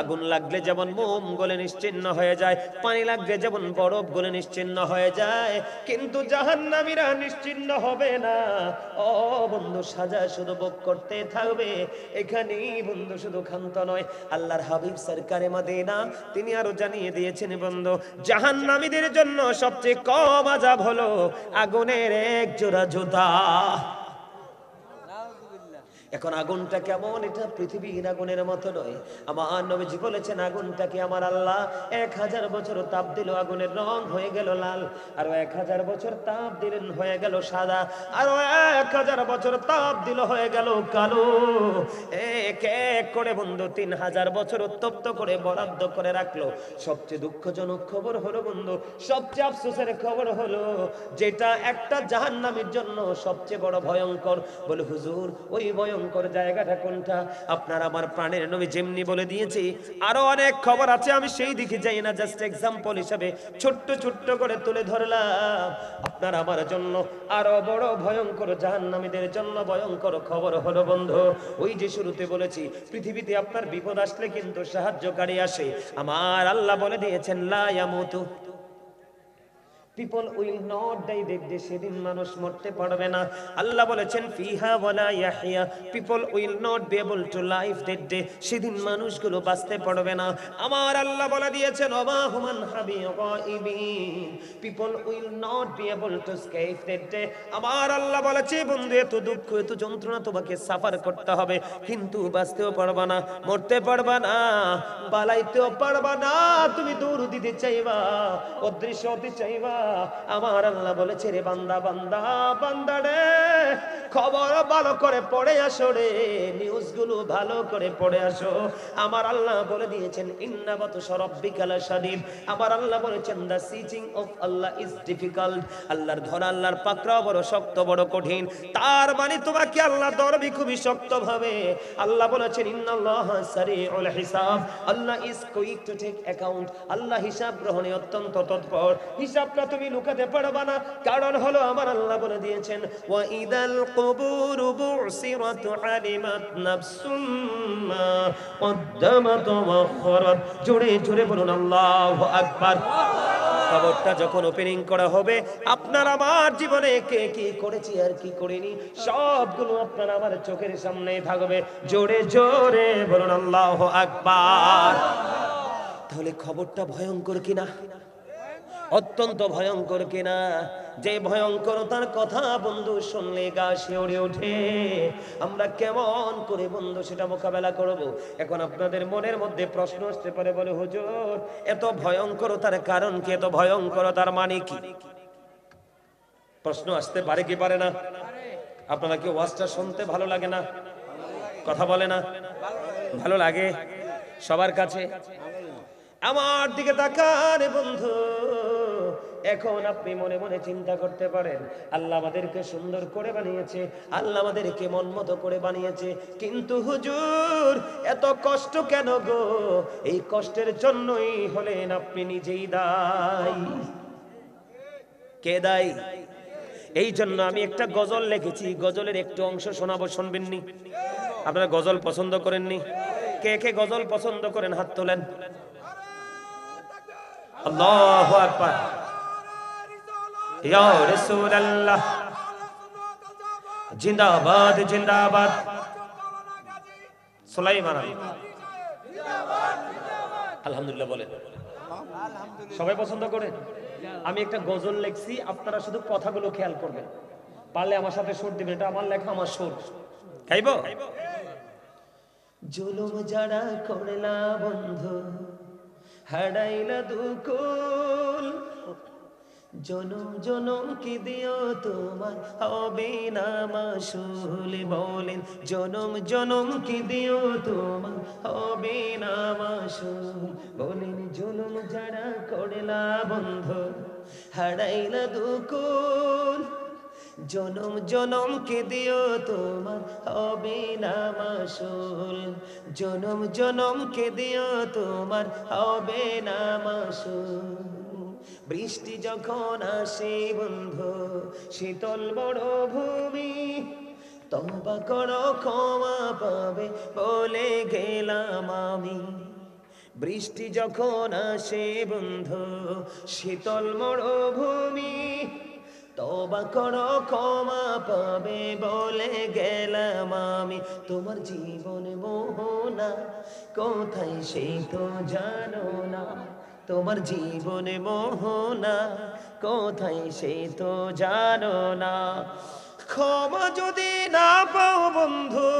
আগুন লাগলে যেমন মোম গলে নিশ্চিন্ন হয়ে যায়, পানি লাগলে যেমন বরফ গলে নিশ্চিন্ন হয়ে যায়, কিন্তু জাহান্নামীরা নিশ্চিন্ন হবে না। ও বন্ধু, সাজা শুধু ভোগ করতে থাকবে, এখানেই বন্ধু শুধু ক্ষান্ত নয়। আল্লাহর হাবিব সরকারে মাদিনা, তিনি আরও জানিয়ে দিয়েছেন, বন্ধু, জাহান্নামীদের জন্য সবচেয়ে কম আজাব হলো আগুনের এক জোড়া জুতা। এখন আগুনটা কেমন? এটা পৃথিবীর আগুনের মতো নয়। আমার নবীজি বলেছেন, আগুনটাকে আমার আল্লাহ এক হাজার বছর তাপ দিল, আগুনের রং হয়ে গেল লাল, আরও এক হাজার বছর তাপ দিলেন, হয়ে গেল সাদা, আরও এক হাজার বছর তাপ দিল, হয়ে গেল কালো। এক এক করে বন্ধু, তিন হাজার বছর উত্তপ্ত করে বরাদ্দ করে রাখল। সবচেয়ে দুঃখজনক খবর হলো বন্ধু, সবচেয়ে আফসোসের খবর হলো, যেটা একটা জাহান্নামের জন্য সবচেয়ে বড় ভয়ঙ্কর। বলে, হুজুর, ওই ভয়ঙ্কর জায়গাটা কোনটা? আপনার আমার প্রাণের নবী যেমনি বলে দিয়েছি, আরও অনেক খবর আছে, আমি সেই দিকে যাই না জাস্ট এক্সাম্পল হিসাবে ছোট্ট ছোট্ট করে তুলে ধরলাম। আপনার আমার জন্য আরও বড় ভয়ঙ্কর জাহান্নামীদের জন্য ভয়ঙ্কর খবর হলো বন্ধু, ওই যে শুরুতে বলেছি, পৃথিবীতে আপনার বিপদ আসলে কিন্তু সাহায্যকারী আসে। আমার আল্লাহ বলে দিয়েছেন, লা পিপল উইল নট ডাই দেখবে সেদিন মানুষ মরতে পারবে না। আল্লাহ বলেছেন, ফিহা ওয়ালা Yahya. People will not be able to life that day সেদিন মানুষগুলো বাঁচতে পারবে না। আমার আল্লাহ বলে দিয়েছেন ওমা হুমান হাবি গাইবিন people will not be able to escape that day আমার আল্লাহ বলেছে, বন্ধু, এত দুঃখ, এত যন্ত্রণা তোমাকে সাফার করতে হবে। কিন্তু বাঁচতেও পারবা না, মরতে পারবা না, পালাইতেও পারবা না। তুমি দূর দিতে চাইবা, অদৃশ্য হতে চাইবা আমার আল্লাহ বলেছে রে বান্দা বান্দা বান্দা রে, খবর ভালো করে পড়ে আসো রে নিউজগুলো ভালো করে পড়ে আসো। আমার আল্লাহ বলে দিয়েছেন ইন্নাবাত সরব্বিকালা শাদীদ। আমার আল্লাহ বলেছেন the seizing of Allah is difficult আল্লাহর ধরা আল্লাহর পাকড়া বড় শক্ত, বড় কঠিন। তার মানে তোমাকে আল্লাহ ধরবি খুবই শক্ত ভাবে। আল্লাহ বলেছেন, ইন্নাল্লাহ সারিউল হিসাব। Allah is quick to take account Allah হিসাব গ্রহণে অত্যন্ত তৎপর। হিসাবটা তুমি লুকাতে পারবা না। কারণ হলো আমার আল্লাহ বলে দিয়েছেন বুসিরাত আলিমাত কদ্দামাত ওয়া আখরাত জোরে জোরে বলুন, আল্লাহু আকবার। খবরটা যখন ওপেনিং করা হবে, আপনার আমার জীবনে কে কি করেছি আর কি করিনি, সবগুলো আপনার আমার চোখের সামনে থাকবে। জোরে জোরে বলুন, আল্লাহ আকবার। তাহলে খবরটা ভয়ঙ্কর কিনা? অত্যন্ত ভয়ঙ্কর কিনা? যে ভয়ঙ্করতার কথা বন্ধু শুনলে গা শিওরে ওঠে। আমরা কেমন করে বন্ধু সেটা মোকাবেলা করব? এখন আপনাদের মনের মধ্যে প্রশ্ন আসতে পারে বলে, হুজুর, এত ভয়ঙ্করতার কারণ কি? এত ভয়ঙ্করতার মানে কি? প্রশ্ন আসতে পারে কি পারে না? আপনারা কি ওয়াজটা শুনতে ভালো লাগে না? কথা বলে না? ভালো লাগে? সবার কাছে? আমার দিকে তাকান বন্ধু। এখন আপনি মনে মনে চিন্তা করতে পারেন, আল্লাহ আমাদেরকে সুন্দর করে বানিয়েছে, আল্লাহ আমাদেরকে মন মতো করে বানিয়েছে, কিন্তু হুজুর, এত কষ্ট কেন গো? এই কষ্টের জন্যই হলেন আপনি নিজেই দায়ী। কে দায়ী? এই জন্য আমি একটা গজল লিখেছি, গজলের একটু অংশ শোনাবো শুনবেননি আপনারা গজল পছন্দ করেননি? কে কে গজল পছন্দ করেন? হাত তোলেন। আল্লাহু আকবার। ইয়া রাসূলুল্লাহ। জিন্দাবাদ জিন্দাবাদ। সুলাইমান আলী। আলহামদুলিল্লাহ বলেন সবাই পছন্দ করেন আমি একটা গজল লিখছি, আপনারা শুধু কথাগুলো খেয়াল করবেন। পারলে আমার সাথে সুর দিবেন, এটা আমার লেখা, আমার সুর। খাইব জুলুম যারা করলা বন্ধু, হারাইলা দুকুল জনম জনম কি দিও তোমার হবে না মাসুল বলেন। জনম জনম কি দিও তোমার হবে না মাসুল বলেন। জনম যারা করলা বন্ধ, হারাইলা দুকুল। জনম জনম কে দিও তোমার হবে না মাসুল জনম জনম কে দিও তোমার হবে না মাসুল বৃষ্টি যখন আসে বন্ধু, শীতল বড় ভূমি তবা করো ক্ষমা পাবে বলে গেলাম আমি। বৃষ্টি যখন আসে বন্ধু, শীতল মরুভূমি তবা করো ক্ষমা পাবে বলে গেলাম আমি। তোমার জীবন মোহনা, কোথায় সে তো জানো না। তোমার জীবনে মোহনা, কোথায় সেই তো জানো না। ক্ষমা যদি না পাও বন্ধু,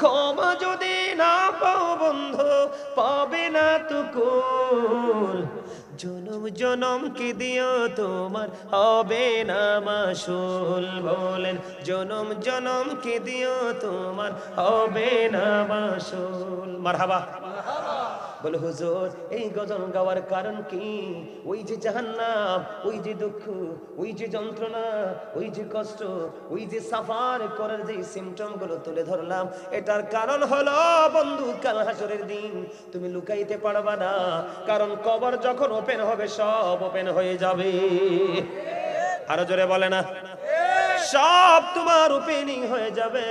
ক্ষমা যদি না পাও বন্ধু, পাবে না তো কুল জনম জনম কি দিও তোমার, হবে না মাসুল বলেন। জনম জনম কি দিও তোমার, হবে না মাসুল। মারহাবা। বলে, হুজুর, এই গজল গাওয়ার কারণ কি? ওই যে জাহান্নাম, ওই যে দুঃখ, ওই যে যন্ত্রণা, ওই যে কষ্ট, ওই যে সাফার করার যে সিমটমগুলো তুলে ধরলাম, এটার কারণ হলো বন্ধু, কাল হাসরের দিন তুমি লুকাইতে পারবা না। কারণ কবর যখন ওপেন হবে, সব ওপেন হয়ে যাবে। আরও জোরে বলে না। সব তোমার ওপেনিং হয়ে যাবে।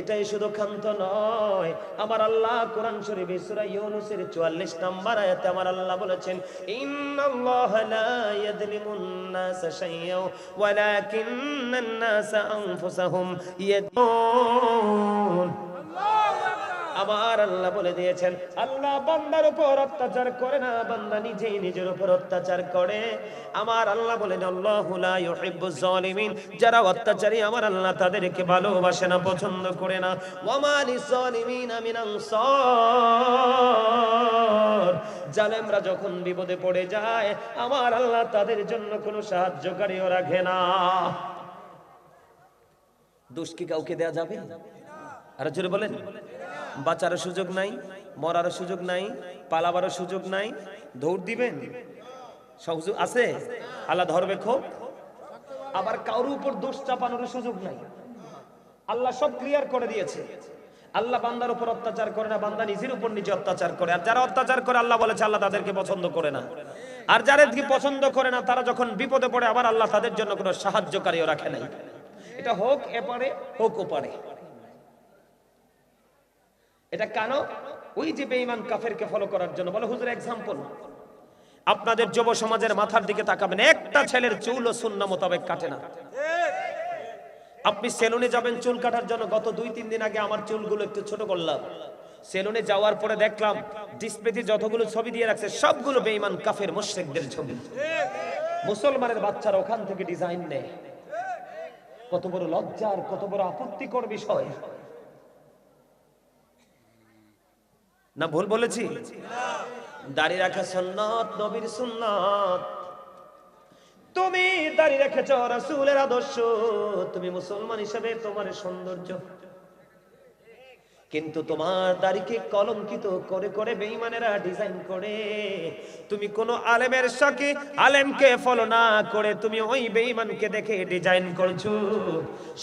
এটাই শুধু ক্ষান্ত নয়। আমার আল্লাহ কোরআন শরীফ সূরা ইউনুসের 44 নম্বর আয়াতে আমার আল্লাহ বলেছেন, ইন্নাল্লাহ লা ইয়াযলিমুন নাস শাইয়্যা ওয়ালাকিন্নান নাস আনফুসাহুম ইয়াদুন আমার আল্লাহ বলে দিয়েছেন, আল্লাহ বান্দার উপর অত্যাচার করে না, বান্দা নিজেই নিজের উপর অত্যাচার করে। আমার আল্লাহ বলেন, আল্লাহু লা ইউহিব্বুজ জালিমিন যারা অত্যাচারী আমার আল্লাহ তাদেরকে ভালোবাসে না, পছন্দ করে না। ওয়ামা লিজালিমিন মিন আনসার জালেমরা যখন বিপদে পড়ে যায়, আমার আল্লাহ তাদের জন্য কোনো সাহায্যকারীও রাখে না। দোষ কি কাউকে দেয়া যাবে? আর জোরে বলেন। বাঁচারও সুযোগ নাই, মরারও সুযোগ নাই, পালাবারও সুযোগ নাই। দৌড় দিবেন? সুযোগ আছে? আল্লাহ ধরবে খুব আবার কারোর উপর দোষ চাপানোর সুযোগ নাই। আল্লাহ সব ক্লিয়ার করে দিয়েছে। আল্লাহ বান্দার উপর অত্যাচার করে না, বান্দা নিজের উপর নিজে অত্যাচার করে। আর যারা অত্যাচার করে, আল্লাহ বলেছে, আল্লাহ তাদেরকে পছন্দ করে না। আর যাদেরকে পছন্দ করে না, তারা যখন বিপদে পড়ে, আবার আল্লাহ তাদের জন্য কোনো সাহায্যকারীও রাখে নাই। এটা হোক, এপারে, হোক ওপারে। এটা কেন? ওই যে বেঈমান কাফেরকে ফলো করার জন্য। বলে, হুজুর এক্সাম্পল আপনাদের যুব সমাজের মাথার দিকে তাকাবেন, একটা ছেলের চুল ও শূন্য মোতাবেক কাটে না। আপনি সেলুনে যাবেন, চুল কাটার জন্য গত দুই, তিন দিন আগে আমার চুলগুলো একটু ছোট করলাম। সেলুনে যাওয়ার পরে দেখলাম, ডিসপ্লেতে যতগুলো ছবি দিয়ে রাখছে, সবগুলো বেঈমান কাফের মুশরিকদের ছবি। মুসলমানের বাচ্চারা ওখান থেকে ডিজাইন নেয়। কত বড় লজ্জার, কত বড় আপত্তিকর বিষয়। না ভুল বলেছি? দাড়ি রাখা সন্ন্যত নবীর সুন্নত। তুমি দাড়ি রেখেছ রাসূলের আদর্শ, তুমি মুসলমান হিসেবে তোমার সৌন্দর্য। কিন্তু তোমার দাড়িকে কলঙ্কিত করে করে বেঈমানেরা ডিজাইন করে। তুমি কোন আলেমের সাথে আলেমকে ফলো না করে তুমি ওই বেঈমানকে দেখে ডিজাইন করছ।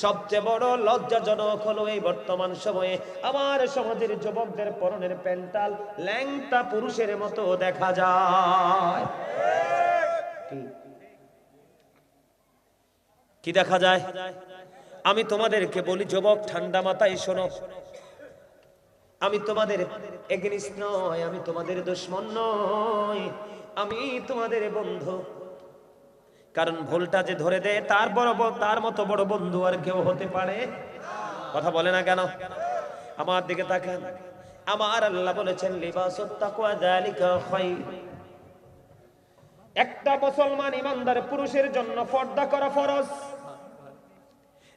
সবচেয়ে বড় লজ্জাজনক হলো এই বর্তমান সময়ে আমার সমাজের যুবকদের পরনের প্যান্টাল ল্যাংটা পুরুষের মতো দেখা যায়? কি দেখা যায়? আমি তোমাদেরকে বলি, যুবক, ঠান্ডা মাথায় শোনো। আমি তোমাদের এগেনিস্ট নয় আমি তোমাদের দুশ্মন নয় আমি তোমাদের বন্ধু। কারণ ভুলটা যে ধরে দেয়, তার বড় তার মতো বড় বন্ধু আর কেউ হতে পারে? কথা বলে না কেন? আমার দিকে তাকান। আমার আল্লাহ বলেছেন একটা মুসলমান ইমানদার পুরুষের জন্য পর্দা করা ফরজ।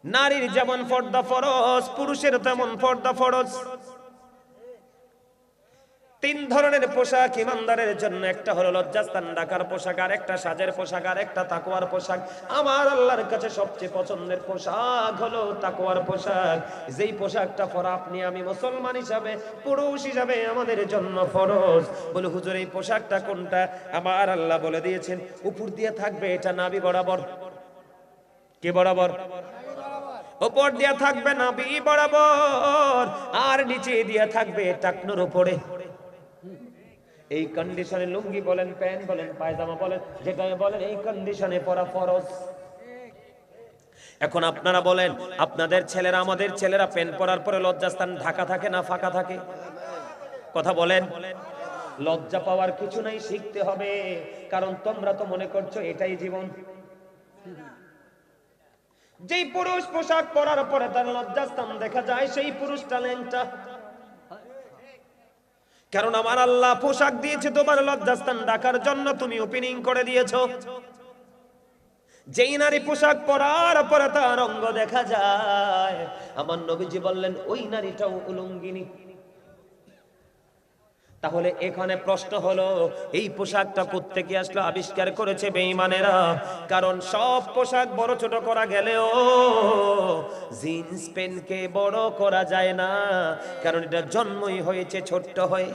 নারীর যেমন পর্দা ফরজ, পুরুষের তেমন পর্দা ফরজ। তিন ধরনের পোশাক ইমানদারের জন্য। একটা হলো লজ্জাস্থান ডাকার পোশাক, আর একটা সাজের পোশাক, আর একটা তাকওয়ার পোশাক। আমার আল্লাহর কাছে সবচেয়ে পছন্দের পোশাক হলো তাকওয়ার পোশাক। যেই পোশাকটা পরা আপনি, আমি মুসলমান হিসাবে, পুরুষ হিসাবে আমাদের জন্য ফরজ। বলে, হুজুর, এই পোশাকটা কোনটা? আমার আল্লাহ বলে দিয়েছেন, উপর দিয়ে থাকবে, এটা নাবি বরাবর। কে বরাবর? উপর দিয়া থাকবে নাবি বরাবর, আর নিচে দিয়া থাকবে টাকনোর উপরে। এই কন্ডিশনে লুঙ্গি বলেন, প্যান্ট বলেন, পায়জামা বলেন, যেটাই বলেন, এই কন্ডিশনে পরা ফরজ। এখন আপনারা বলেন, আপনাদের ছেলেরা, আমাদের ছেলেরা প্যান্ট পরার পরে লজ্জাস্থান ঢাকা থাকে না ফাঁকা থাকে? কথা বলেন। লজ্জা পাওয়ার কিছু নাই, শিখতে হবে, কারণ তোমরা তো মনে করছ এটাই জীবন। যেই পুরুষ পোশাক পরার পরে তার লজ্জাস্থান দেখা যায়, সেই পুরুষটা ল্যাংটা। কারণ আমার আল্লাহ পোশাক দিয়েছে, তোমার লজ্জাস্থান ডাকার জন্য তুমি ওপেনিং করে দিয়েছ। যেই নারী পোশাক পরার পরে তার অঙ্গ দেখা যায়। আমার নবীজি বললেন, ওই নারীটাও উলঙ্গিনী। তাহলে এখানে প্রশ্ন হলো, এই পোশাকটা কোত্থেকে আসলো আবিষ্কার করেছে বেঈমানেরা? কারণ সব পোশাক বড় ছোট করা গেলেও জিন্স, প্যান্টকে বড় করা যায় না। কারণ এটা জন্মই হয়েছে ছোট্ট হয়ে।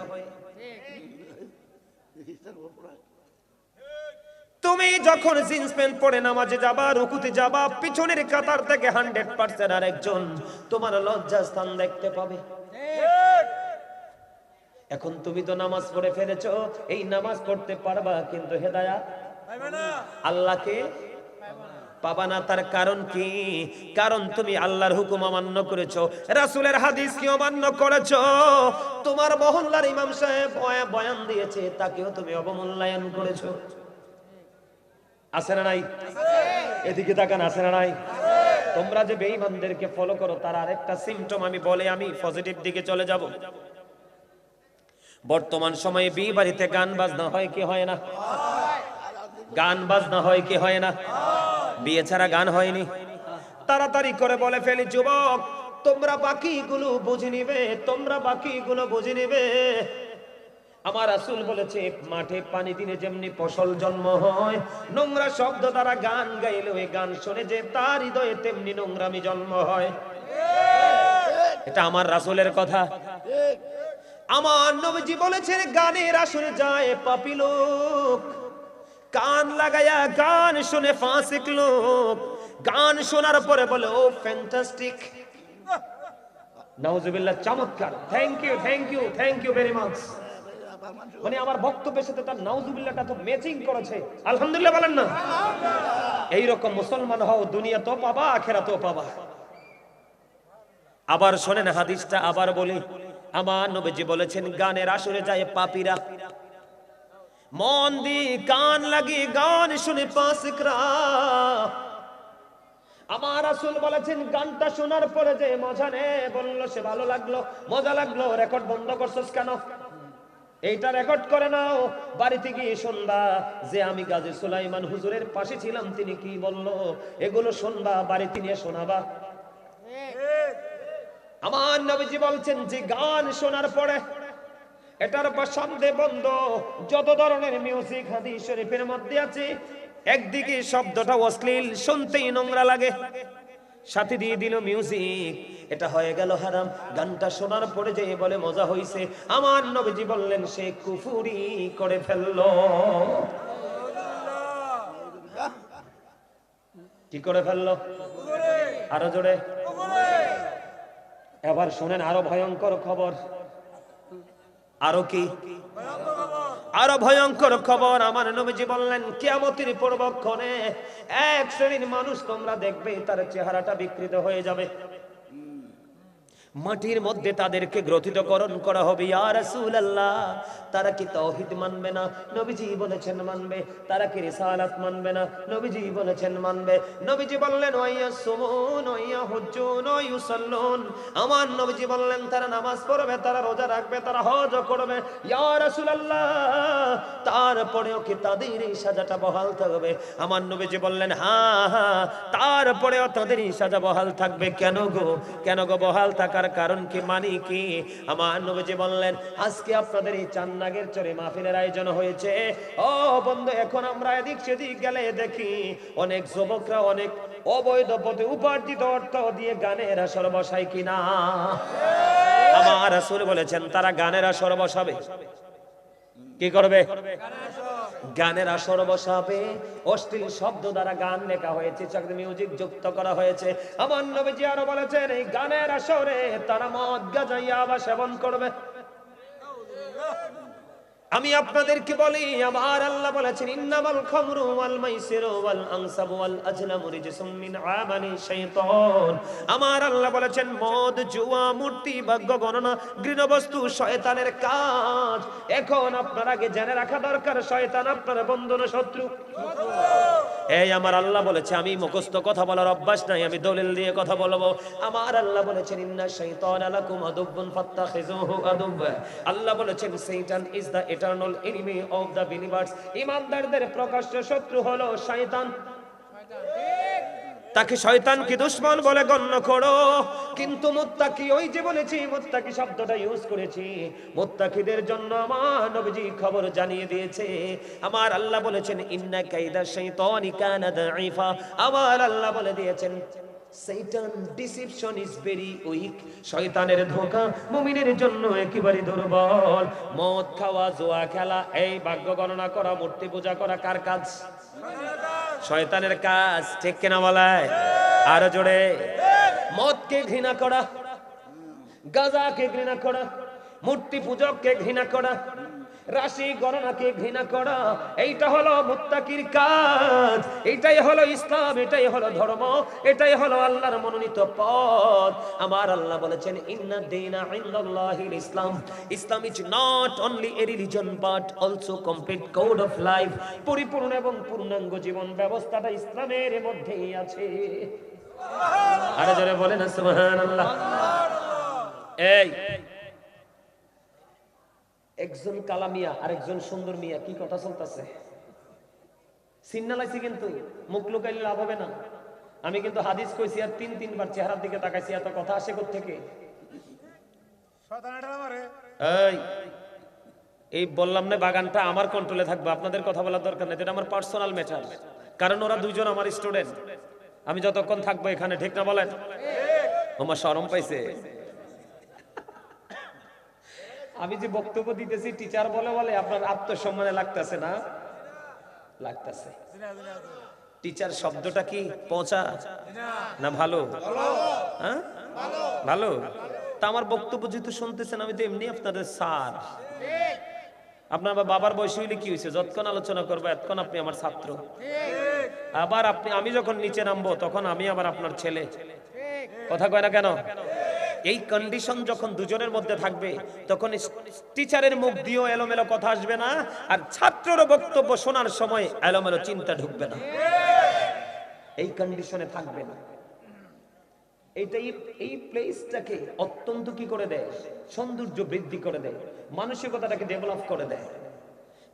তুমি যখন জিন্স, প্যান্ট পরে নামাজে যাবা, রুকুতে যাবা, পিছনের কাতার থেকে হান্ড্রেড পার্সেন্ট আর একজন তোমার লজ্জাস্থান দেখতে পাবে। এখন তুমি তো নামাজ পড়ে ফেলেছো এই নামাজ পড়তে পারবা কিন্তু হেদায়া আল্লাহকে? পাবা না তার কারণ কি? কারণ তুমি আল্লাহর হুকুম অমান্য করেছ রাসূলের হাদিস কি অমান্য করেছ। তোমার মহল্লার ইমাম সাহেব বয়ান দিয়েছে তাকেও তুমি অবমূল্যায়ন করেছ। আছে না নাই? এদিকে তাকান আছে না নাই? তোমরা যে বেঈমানদেরকে ফলো করো তার আরেকটা সিমটম আমি বলে আমি পজিটিভ দিকে চলে যাব। বর্তমান সময়ে বিয়ে বাড়িতে গান বাজনা হয় কি হয় না? গান বাজনা হয় কি হয় না? বিয়ে ছাড়া গান হয়নি। তাড়াতাড়ি করে বলে ফেলি, যুবক, তোমরা বাকিগুলো বুঝে নিবে, তোমরা বাকিগুলো বুঝে নিবে। আমার আসুল বলেছে, মাঠে পানি দিনে যেমনি ফসল জন্ম হয়, নোংরা শব্দ দ্বারা গান গাইলে ওই গান শুনে যে তার হৃদয়ে তেমনি নোংরামি জন্ম হয়। এটা আমার রাসূলের কথা। আমার নবীজি বলেছেন, গানের আসরে যায় পাপি লোক। কান লাগায়া গান শুনে ফাঁসিক লোক। গান শোনার পরে বলে, ও ফ্যান্টাস্টিক নাউজুবিল্লাহ, চমৎকার। Thank you thank you thank you very much মানে আমার বক্তব্যের সাথে তার নাউজুবিল্লাহটা তো ম্যাচিং করেছে। আলহামদুলিল্লাহ বলেন না। এই রকম মুসলমান হও, দুনিয়া তো পাবা আখেরা তো পাবা। আবার শোনেন হাদিসটা, আবার বলি। আমার নবীজি বলেছেন, গানের আসরে যায় পাপীরা। মন দি কান লাগি, গান শুনে পাসিকরা আমার রাসূল বলেছেন, গানটা শোনার পরে যে মজা নে, বলল, সে ভালো লাগল, মজা লাগল রেকর্ড বন্ধ করছস কেন? এইটা রেকর্ড করে নাও, বাড়িতে গিয়ে শুনবা। যে আমি গাজী সুলাইমান হুজুরের পাশে ছিলাম, তিনি কি বলল? এগুলো শুনবা, বাড়িতে নিয়ে শোনাবা। আমার নবীজি বলছেন যে গান শোনার পরে এটার সন্দেহ বন্ধ, যত ধরনের মিউজিক হাদিস শরীফের মধ্যে আছে, একদিকে শব্দটা অশ্লীল, শুনতেই নোংরা লাগে। সাথে দিয়ে দিল মিউজিক এটা হয়ে গেল হারাম। গানটা শোনার পরে যে বলে মজা হইছে, আমার নবীজি বললেন, সে কুফুরি করে ফেলল। কি করে ফেলল? আরও জোরে। এবার শুনেন আরও ভয়ঙ্কর খবর। আরও কি? আরও ভয়ঙ্কর খবর। আমার নবীজি বললেন কেমতির পূর্বক্ষণে এক শ্রেণির মানুষ তোমরা দেখবে, তার চেহারাটা বিকৃত হয়ে যাবে। মাটির মধ্যে তাদেরকে গ্রথিতকরণ করা হবে তারা কি তাওহীদ মানবে না? নবীজি বলেছেন মানবে। তারা কি রিসালাত মানবে না? নবীজি বলেছেন মানবে। নবীজি বললেন আমার নবীজি বললেন, তারা নামাজ পড়বে, তারা রোজা রাখবে, তারা হজ করবে। রাসূলুল্লাহ, তারপরেও কি তাদের এই সাজাটা বহাল থাকবে আমার নবীজি বললেন হ্যাঁ হ্যাঁ তারপরেও তাদের এই সাজা বহাল থাকবে। কেন গো? কেন গো বহাল থাকার কারণ কি মানি কি? আমার নবীজি বললেন, আজকে আপনাদের এই চান্নাগের চরে মাহফিলের আয়োজন হয়েছে। ও বন্ধু, এখন আমরা এদিক সেদিক গেলে দেখি অনেক যুবকরা অনেক অবৈধ পথে উপার্জিত অর্থ দিয়ে গানের আসর বসায় কিনা। আমার রাসূল বলেছেন, তারা গানের আসর বসাবে। কি করবে? গানের আসর বসাবে অশ্লীল শব্দ দ্বারা গান লেখা হয়েছে মিউজিক যুক্ত করা হয়েছে। আমার নবীজি আরও বলেছেন, এই গানের আসরে তারা মদ গাজাইয়া আবার সেবন করবে। আমি আপনাদেরকে বলি, আমার আল্লাহ বলেছেন, ইন্নামাল খামরু ওয়াল মাইসিরু ওয়াল আনসাবু ওয়াল আজলামু রিজসুম মিন আমালি শাইতান। আমার আল্লাহ বলেছেন, মদ, জুয়া, মূর্তি, ভাগ্য, গণনা গৃহবস্তু শয়তানের কাজ। এখন আপনার আগে জেনে রাখা দরকার, শয়তান আপনার বন্ধু না শত্রু। এই আমার আল্লাহ বলেছে, আমি মুখস্থ কথা বলার অভ্যাস নাই, আমি দলিল দিয়ে কথা বলব। আমার আল্লাহ বলেছেন, ইন্না শাইতান আলাকুম আদুবুন ফাত্তাখিজুহু আদুব আল্লাহ বলেছেন, শয়তান is the eternal enemy of the believers ইমানদারদের প্রকাশ্য শত্রু হলো শয়তান। তাকে শয়তানকে দুশ্মন বলে গণ্য করো। কিন্তু মুত্তাকি, ওই যে বলেছি, মুত্তাকি শব্দটা ইউজ করেছি। মুত্তাকিদের জন্য আমার নবীজি খবর জানিয়ে দিয়েছে। আমার আল্লাহ বলেছেন, ইন্না কাইদা শাইতানি কানা দাঈফা। আমার আল্লাহ বলে দিয়েছেন ডিসিপশন ইজ ভেরি উইক শয়তানের মুমিনের জন্য একেবারে দুর্বল। মদ খাওয়া, জোয়া খেলা, এই ভাগ্য গণনা করা, মূর্তি পূজা করা কার কাজ? শয়তানের কাজ, ঠিক কিনা বলায় আরও জোরে। মদকে ঘৃণা করা, গাজাকে ঘৃণা করা, মূর্তি পূজককে ঘৃণা করা রাশি গণনাকে ঘৃণা করা, এইটা হলো মুত্তাকির কাজ এটাই হলো ইসলাম, এটাই হলো ধর্ম, এটাই হলো আল্লাহর মনোনীত পথ। আমার আল্লাহ বলেছেন, ইন্না দিনা ইনদাল্লাহিল ইসলাম। Islam is not only a religion but also complete code of life পরিপূর্ণ এবং পূর্ণাঙ্গ জীবন ব্যবস্থাটা ইসলামের মধ্যেই আছে। আরে জোরে বলেন সুবহানাল্লাহ। এই একজন কালা মিয়া আর একজন সুন্দর মিয়া কি কথা চলতেছে? সিন্নালাইছি কিন্তু মুখ লুকাইলে লাভ হবে না। আমি কিন্তু হাদিস কইছি আর তিন তিনবার চেহারার দিকে তাকাইছি এত কথা আসে থেকে এই এই বললাম না বাগানটা আমার কন্ট্রোলে থাকবে আপনাদের কথা বলার দরকার নেই এটা আমার পার্সোনাল ম্যাটার কারণ ওরা দুইজন আমার স্টুডেন্ট আমি যতক্ষণ থাকব এখানে ঠিক না বলেন? আমার সরম পাইছে। আমি যে বক্তব্য দিতেছি টিচার বলে বলে আপনার আত্মসম্মানে লাগতেছে না? লাগতেছে। টিচার শব্দটা কি পচা না ভালো? হ্যাঁ? ভালো। তা আমার বক্তব্য যেহেতু শুনতেছেন, আমি তো এমনি আপনাদের স্যার। আপনার বাবার বয়স হইলে কি হয়েছে? যতক্ষণ আলোচনা করব, এতক্ষণ আপনি আমার ছাত্র। আবার আপনি আমি যখন নিচে নামবো, তখন আমি আবার আপনার ছেলে। কথা কয় না কেন? এই কন্ডিশন যখন দুজনের মধ্যে থাকবে, তখন টিচারের মুখ দিয়েও এলোমেলো কথা আসবে না, আর ছাত্রেরও বক্তব্য শোনার সময় এলোমেলো চিন্তা ঢুকবে না। এই কন্ডিশনে থাকবে না। এইটাই এই প্লেসটাকে অত্যন্ত কি করে দেয়? সৌন্দর্য বৃদ্ধি করে দেয়, মানসিকতাটাকে ডেভেলপ করে দেয়।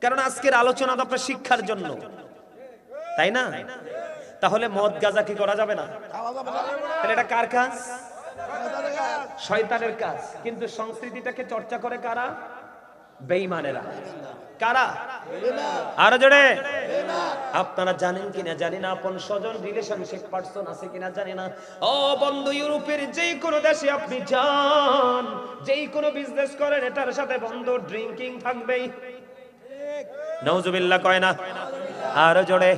কারণ আজকের আলোচনা তো আপনার শিক্ষার জন্য। তাই না? তাহলে মদ, গাজা কি করা যাবে না? তাহলে এটা কার কাজ? শয়তানের কাজ। কিন্তু সংস্কৃতিটাকে চর্চা করে কারা? বেঈমানেরা। কারা? আরও জোরে। আপনারা জানেন কিনা? জানি না। আপন স্বজন রিলেশনশিপ পার্সন আছে কিনা? জানি না। ও বন্ধু ইউরোপের যে কোনো দেশে আপনি যান। যেই কোনো বিজনেস করেন এটার সাথে বন্ধু ড্রিঙ্কিং থাকবেই। নওজুবিল্লাহ কয় না? আরও জোরে।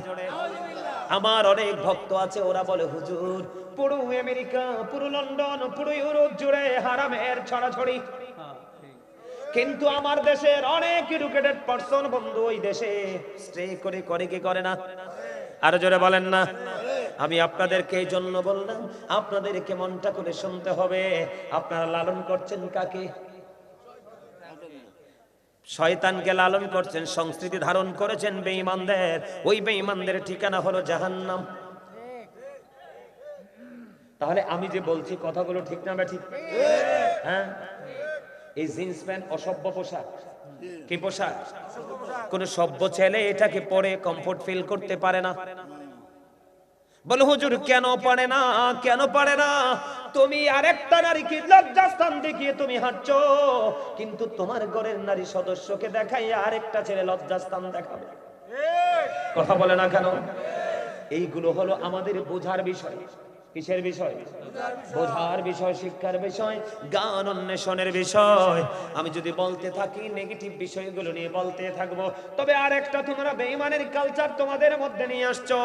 আমার অনেক ভক্ত আছে, ওরা বলে, হুজুর, পুরো আমেরিকা, পুরো লন্ডন, পুরো ইউরোপ জুড়ে হারামের ছড়াছড়ি। কিন্তু আমার দেশের অনেক এডুকেটেড পারসন বন্ধু ওই দেশে স্টে করে করে কি করে না? আরও জোরে বলেন না। আমি আপনাদেরকে এই জন্য বললাম, আপনাদেরকে মনটা করে শুনতে হবে। আপনারা লালন করছেন কাকে? শয়তানকে লালন করছেন, সংস্কৃতি ধারণ করেছেন বেঈমানদের। ওই বেঈমানদের ঠিকানা হলো জাহান্নাম। তাহলে আমি যে বলছি, কথাগুলো ঠিক না বা ঠিক? হ্যাঁ? এই জিন্স প্যান্ট অসভ্য পোশাক। কি পোশাক? কোন সভ্য ছেলে এটাকে পরে কমফোর্ট ফিল করতে পারে না। বলে, হুজুর, কেন পারে না? কেন পারে না? তুমি আরেকটা নারীকে লজ্জাস্থান দেখিয়ে তুমি হাঁটছো, কিন্তু তোমার ঘরের নারী সদস্যকে দেখাই আরেকটা ছেলে লজ্জাস্থান দেখাবে। কথা বলে না কেন? এইগুলো হলো আমাদের বোঝার বিষয়। কিসের বিষয়? বোঝার বিষয়, শিক্ষার বিষয় গান অন্বেষণের বিষয়। আমি যদি বলতে থাকি নেগেটিভ বিষয়গুলো নিয়ে বলতে থাকব। তবে আর একটা তোমরা বেইমানের কালচার তোমাদের মধ্যে নিয়ে আসছো।